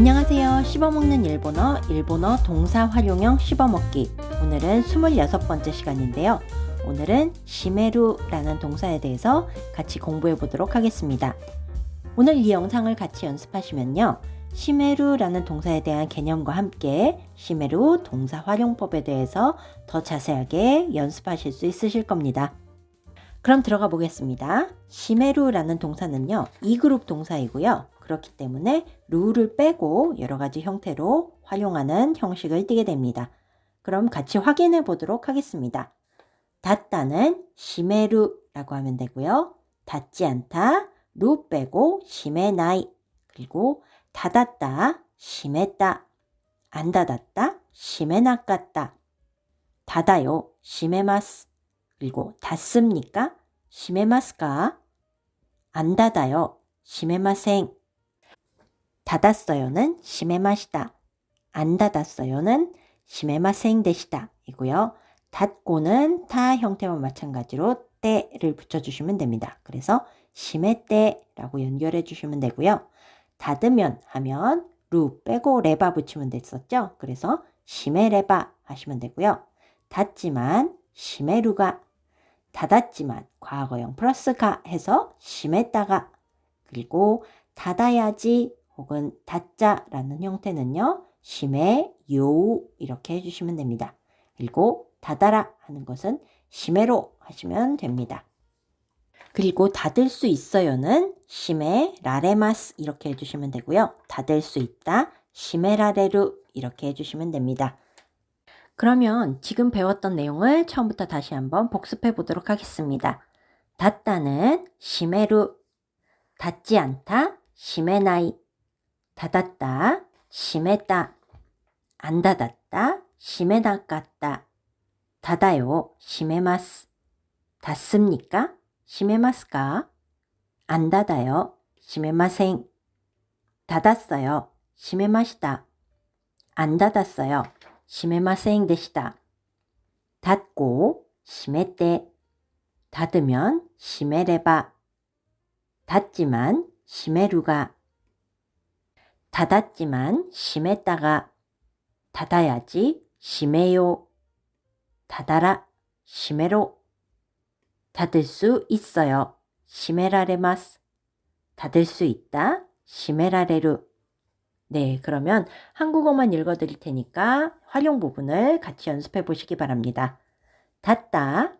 안녕하세요. 씹어먹는 일본어, 일본어 동사 활용형 씹어먹기. 오늘은 26번째 시간인데요. 오늘은 시메루라는 동사에 대해서 같이 공부해 보도록 하겠습니다. 오늘 이 영상을 같이 연습하시면요. 시메루라는 동사에 대한 개념과 함께 시메루 동사 활용법에 대해서 더 자세하게 연습하실 수 있으실 겁니다. 그럼 들어가 보겠습니다. 시메루라는 동사는요, 이 그룹 동사이고요. 그렇기 때문에 루를 빼고 여러 가지 형태로 활용하는 형식을 띠게 됩니다. 그럼 같이 확인해 보도록 하겠습니다. 닫다는 시메루라고 하면 되고요. 닫지 않다, 루 빼고 시메나이. 그리고 닫았다, 심했다. 안 닫았다, 심해나갔다. 닫아요, 심해마스. 그리고 닫습니까? 심해마스까? 안 닫아요, 심해마생. 닫았어요는 심해마시다. 안 닫았어요는 심해마생 되시다. 이고요. 닫고는 타 형태와 마찬가지로 때를 붙여주시면 됩니다. 그래서 심해 때라고 연결해 주시면 되고요. 닫으면 하면 루 빼고 레바 붙이면 됐었죠. 그래서 심해 레바 하시면 되고요. 닫지만 심해 루가 닫았지만 과거형 플러스 가 해서 심했다가 그리고 닫아야지 혹은 닫자라는 형태는요. 심해 요 이렇게 해주시면 됩니다. 그리고 닫아라 하는 것은 심해로 하시면 됩니다. 그리고 닫을 수 있어요는 심해 라레마스 이렇게 해주시면 되고요. 닫을 수 있다 심해라레루 이렇게 해주시면 됩니다. 그러면 지금 배웠던 내용을 처음부터 다시 한번 복습해 보도록 하겠습니다. 닫다는 심해루, 닫지 않다 심해나이, 닫았다 심했다, 안 닫았다 심해나갔다, 닫아요 심해마스, 닫습니까? 심해마스까? 안 닫아요. 심해마생. 닫았어요. 심해마시다. 안 닫았어요. 심해마생 되시다. 닫고 심했대. 닫으면 심해레바. 닫지만 심해루가. 닫았지만 심했다가. 닫아야지 심해요. 닫아라 심해로. 닫을 수 있어요. 시메라레마스. 닫을 수 있다. 시메라레루. 네, 그러면 한국어만 읽어 드릴 테니까 활용 부분을 같이 연습해 보시기 바랍니다. 닫다.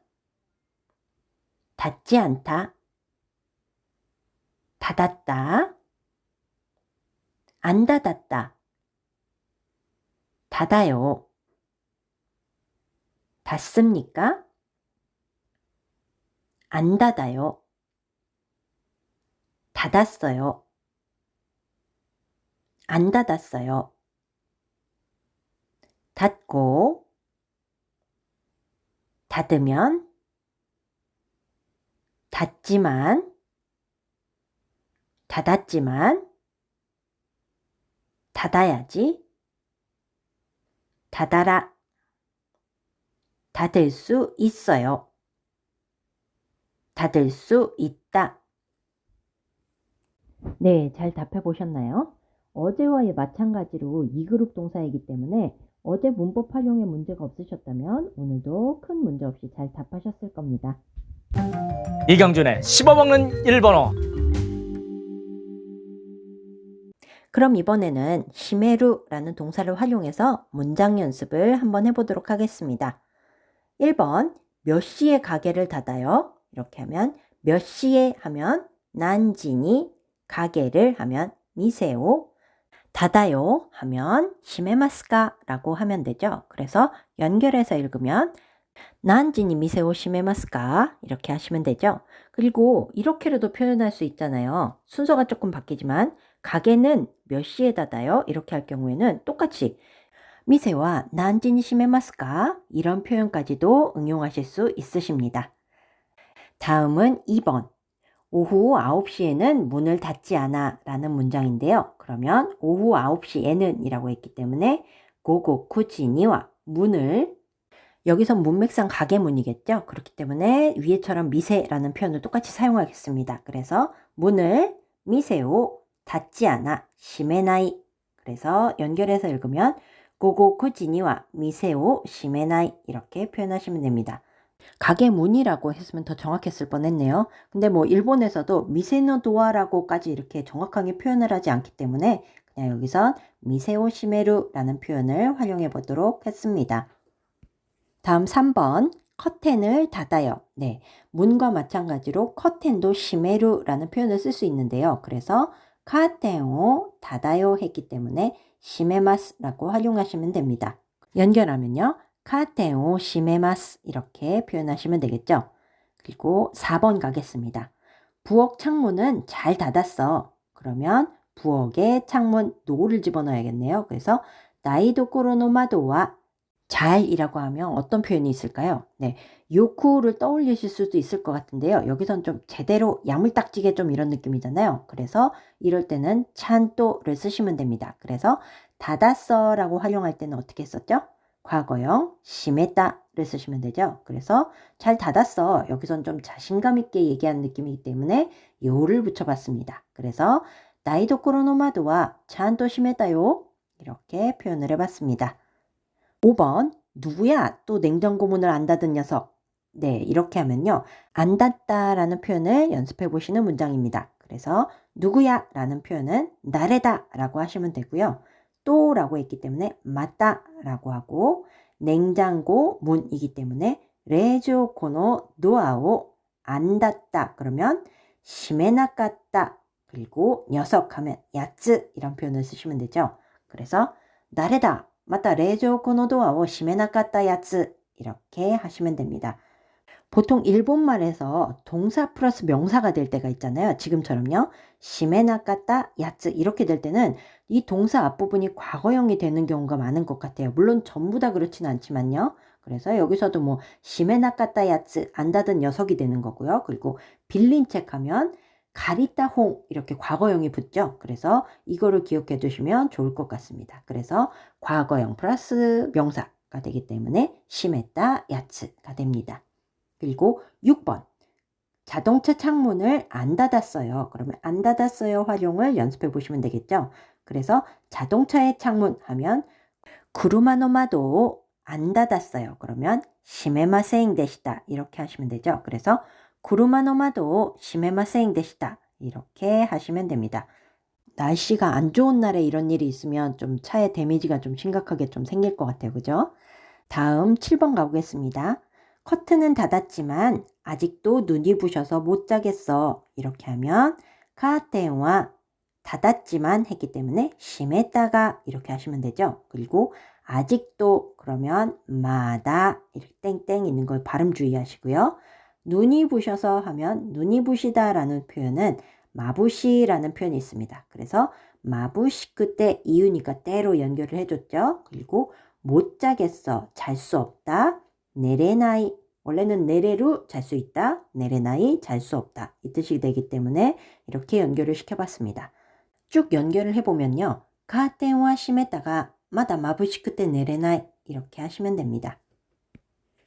닫지 않다. 닫았다. 안 닫았다. 닫아요. 닫습니까? 안 닫아요. 닫았어요. 안 닫았어요. 닫고, 닫으면, 닫지만, 닫았지만, 닫아야지, 닫아라, 닫을 수 있어요. 닫을 수 있다. 네, 잘 답해 보셨나요? 어제와 마찬가지로 2그룹 동사이기 때문에 어제 문법 활용에 문제가 없으셨다면 오늘도 큰 문제 없이 잘 답하셨을 겁니다. 이경준의 씹어먹는 일본어 그럼 이번에는 시메루라는 동사를 활용해서 문장 연습을 한번 해보도록 하겠습니다. 1번 몇 시에 가게를 닫아요? 이렇게 하면 몇 시에 하면 난지니 가게를 하면 미세오 닫아요 하면 시메마스카 라고 하면 되죠. 그래서 연결해서 읽으면 난지니 미세오 시메마스카 이렇게 하시면 되죠. 그리고 이렇게로도 표현할 수 있잖아요. 순서가 조금 바뀌지만 가게는 몇 시에 닫아요? 이렇게 할 경우에는 똑같이 미세와 난지니 시메마스카 이런 표현까지도 응용하실 수 있으십니다. 다음은 2번. 오후 9시에는 문을 닫지 않아 라는 문장인데요. 그러면 오후 9시에는 이라고 했기 때문에 고고 쿠지니와 문을 여기서 문맥상 가게 문이겠죠. 그렇기 때문에 위에처럼 미세라는 표현을 똑같이 사용하겠습니다. 그래서 문을 미세오 닫지 않아 심해나이 그래서 연결해서 읽으면 고고 쿠지니와 미세오 시메나이 이렇게 표현하시면 됩니다. 가게 문이라고 했으면 더 정확했을 뻔했네요. 근데 뭐 일본에서도 미세노 도아라고까지 이렇게 정확하게 표현을 하지 않기 때문에 그냥 여기선 미세오 시메루라는 표현을 활용해 보도록 했습니다. 다음 3번 커튼을 닫아요. 네, 문과 마찬가지로 커튼도 시메루라는 표현을 쓸 수 있는데요. 그래서 카텐を 닫아요 했기 때문에 시메마스라고 활용하시면 됩니다. 연결하면요. 카텐を 시메마스 이렇게 표현하시면 되겠죠. 그리고 4번 가겠습니다. 부엌 창문은 잘 닫았어. 그러면 부엌에 창문 노를 집어넣어야겠네요. 그래서 나이도코로노 마도와 잘이라고 하면 어떤 표현이 있을까요? 네. 요쿠를 떠올리실 수도 있을 것 같은데요. 여기선 좀 제대로 야물딱지게 좀 이런 느낌이잖아요. 그래서 이럴 때는 찬또를 쓰시면 됩니다. 그래서 닫았어라고 활용할 때는 어떻게 썼죠? 과거형 심했다를 쓰시면 되죠. 그래서 잘 닫았어. 여기선 좀 자신감 있게 얘기하는 느낌이기 때문에 요를 붙여봤습니다. 그래서 나이도 코로노 마도와 찬또 심했다요. 이렇게 표현을 해봤습니다. 5번 누구야? 또 냉장고 문을 안 닫은 녀석. 네 이렇게 하면요. 안 닫다라는 표현을 연습해 보시는 문장입니다. 그래서 누구야? 라는 표현은 나래다 라고 하시면 되고요. 또 라고 했기 때문에 맞다 라고 하고 냉장고 문이기 때문에 레조코노 도아오 안 닫다 그러면 시메나갔다 그리고 녀석 하면 야츠 이런 표현을 쓰시면 되죠. 그래서 나래다 맞다, 冷蔵庫のドアを閉めなかったやつ. 이렇게 하시면 됩니다. 보통 일본말에서 동사 플러스 명사가 될 때가 있잖아요. 지금처럼요. 시메나까따 야츠 이렇게 될 때는 이 동사 앞부분이 과거형이 되는 경우가 많은 것 같아요. 물론 전부 다 그렇지는 않지만요. 그래서 여기서도 뭐 시메나까따 야츠 안 닫은 녀석이 되는 거고요. 그리고 빌린 책 하면 가리따홍 이렇게 과거형이 붙죠. 그래서 이거를 기억해 두시면 좋을 것 같습니다. 그래서 과거형 플러스 명사가 되기 때문에 심했다 야츠가 됩니다. 그리고 6번 자동차 창문을 안 닫았어요. 그러면 안 닫았어요 활용을 연습해 보시면 되겠죠. 그래서 자동차의 창문 하면 구르마노마도 안 닫았어요. 그러면 시메마세잉 데시다 이렇게 하시면 되죠. 그래서 구르마 노마도 시메마세잉 데시다 이렇게 하시면 됩니다. 날씨가 안 좋은 날에 이런 일이 있으면 좀 차에 데미지가 좀 심각하게 좀 생길 것 같아요. 그죠? 다음 7번 가보겠습니다. 커튼은 닫았지만 아직도 눈이 부셔서 못 자겠어. 이렇게 하면 카텐와 닫았지만 했기 때문에 심했다가 이렇게 하시면 되죠. 그리고 아직도 그러면 마다 이렇게 땡땡 있는 걸 발음 주의하시고요. 눈이 부셔서 하면 눈이 부시다라는 표현은 마부시라는 표현이 있습니다. 그래서 마부시 그때 이유니까 때로 연결을 해줬죠. 그리고 못 자겠어, 잘 수 없다, 내레나이 원래는 내레루 잘수 있다, 내레나이 잘 수 없다 이 뜻이 되기 때문에 이렇게 연결을 시켜봤습니다. 쭉 연결을 해보면요. 가텐와 심했다가 마다 마부시 그때 내레나이 이렇게 하시면 됩니다.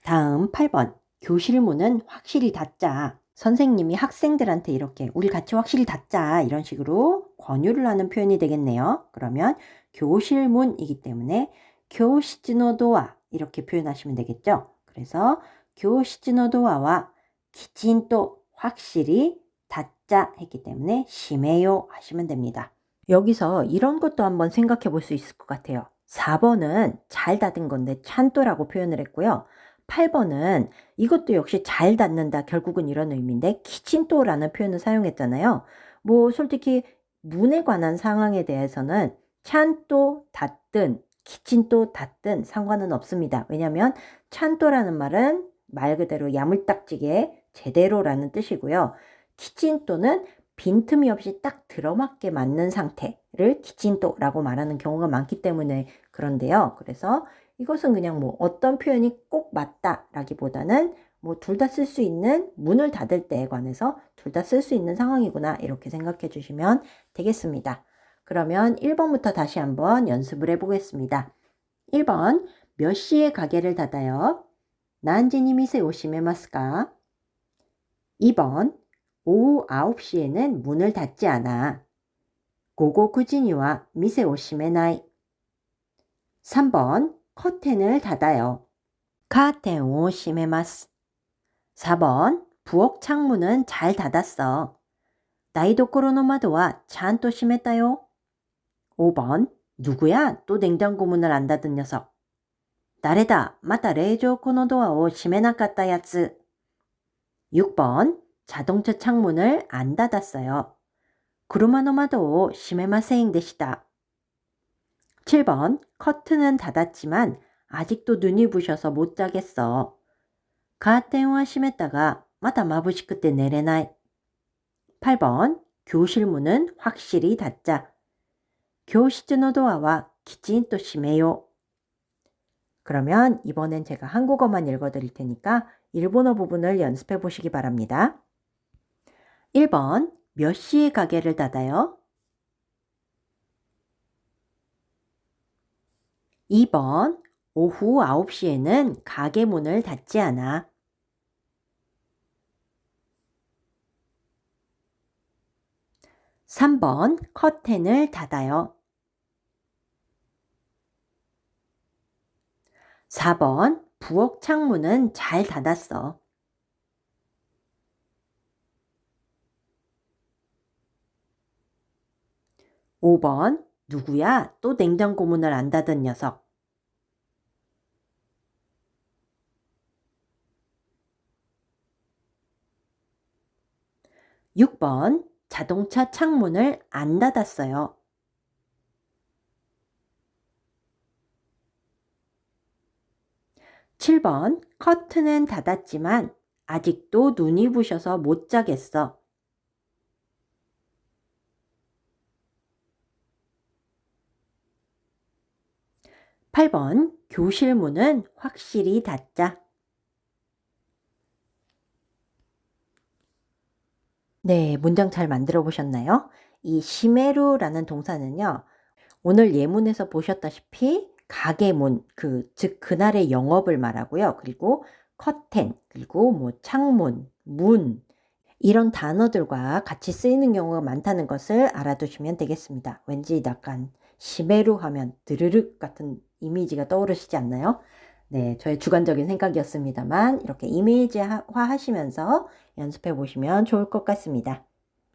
다음 8번 교실 문은 확실히 닫자. 선생님이 학생들한테 이렇게 우리 같이 확실히 닫자 이런 식으로 권유를 하는 표현이 되겠네요. 그러면 교실 문이기 때문에 교시즈노 도아 이렇게 표현하시면 되겠죠. 그래서 교시즈노 도아와 기친또 확실히 닫자 했기 때문에 심해요 하시면 됩니다. 여기서 이런 것도 한번 생각해 볼 수 있을 것 같아요. 4번은 잘 닫은 건데 찬또라고 표현을 했고요. 8번은 이것도 역시 잘 닫는다. 결국은 이런 의미인데 키친또라는 표현을 사용했잖아요. 뭐 솔직히 문에 관한 상황에 대해서는 찬또 닫든 키친또 닫든 상관은 없습니다. 왜냐하면 찬또라는 말은 말 그대로 야물딱지게 제대로라는 뜻이고요. 키친또는 빈틈이 없이 딱 들어맞게 맞는 상태를 키친또라고 말하는 경우가 많기 때문에 그런데요. 그래서 이것은 그냥 뭐 어떤 표현이 꼭 맞다라기보다는 뭐 둘 다 쓸 수 있는 문을 닫을 때에 관해서 둘 다 쓸 수 있는 상황이구나 이렇게 생각해 주시면 되겠습니다. 그러면 1번부터 다시 한번 연습을 해 보겠습니다. 1번 몇 시에 가게를 닫아요? 난지니 미세 오시메마스까? 2번 오후 9시에는 문을 닫지 않아. 고고 구진이와 미세 오시메나이. 3번 커튼을 닫아요. 카텐 오시메마스. 4번 부엌 창문은 잘 닫았어. 나이도코로노마도와 잔또 심했다요. 5번 누구야 또 냉장고 문을 안 닫은 녀석. 나레다 마다 레이조 코노도와오 시메나카타 야츠. 6번 자동차 창문을 안 닫았어요. 그루마노마도 심해마세잉 데시다. 7번 커튼은 닫았지만 아직도 눈이 부셔서 못 자겠어. 가텐와 심했다가 마다 마부시크 때 내레나이. 8번 교실 문은 확실히 닫자. 교시즈노도아와 기진또 심해요. 그러면 이번엔 제가 한국어만 읽어드릴 테니까 일본어 부분을 연습해 보시기 바랍니다. 1번 몇 시에 가게를 닫아요? 2번 오후 9시에는 가게 문을 닫지 않아. 3번 커튼을 닫아요. 4번 부엌 창문은 잘 닫았어. 5번 누구야 또 냉장고 문을 안 닫은 녀석. 6번 자동차 창문을 안 닫았어요. 7번 커튼은 닫았지만 아직도 눈이 부셔서 못 자겠어. 8번 교실 문은 확실히 닫자. 네, 문장 잘 만들어 보셨나요? 이 시메루라는 동사는요. 오늘 예문에서 보셨다시피 가게 문, 그, 즉, 그날의 영업을 말하고요. 그리고 커튼, 그리고 뭐 창문, 문, 이런 단어들과 같이 쓰이는 경우가 많다는 것을 알아두시면 되겠습니다. 왠지 약간 시메루 하면 드르륵 같은 이미지가 떠오르시지 않나요? 네, 저의 주관적인 생각이었습니다만 이렇게 이미지화 하시면서 연습해 보시면 좋을 것 같습니다.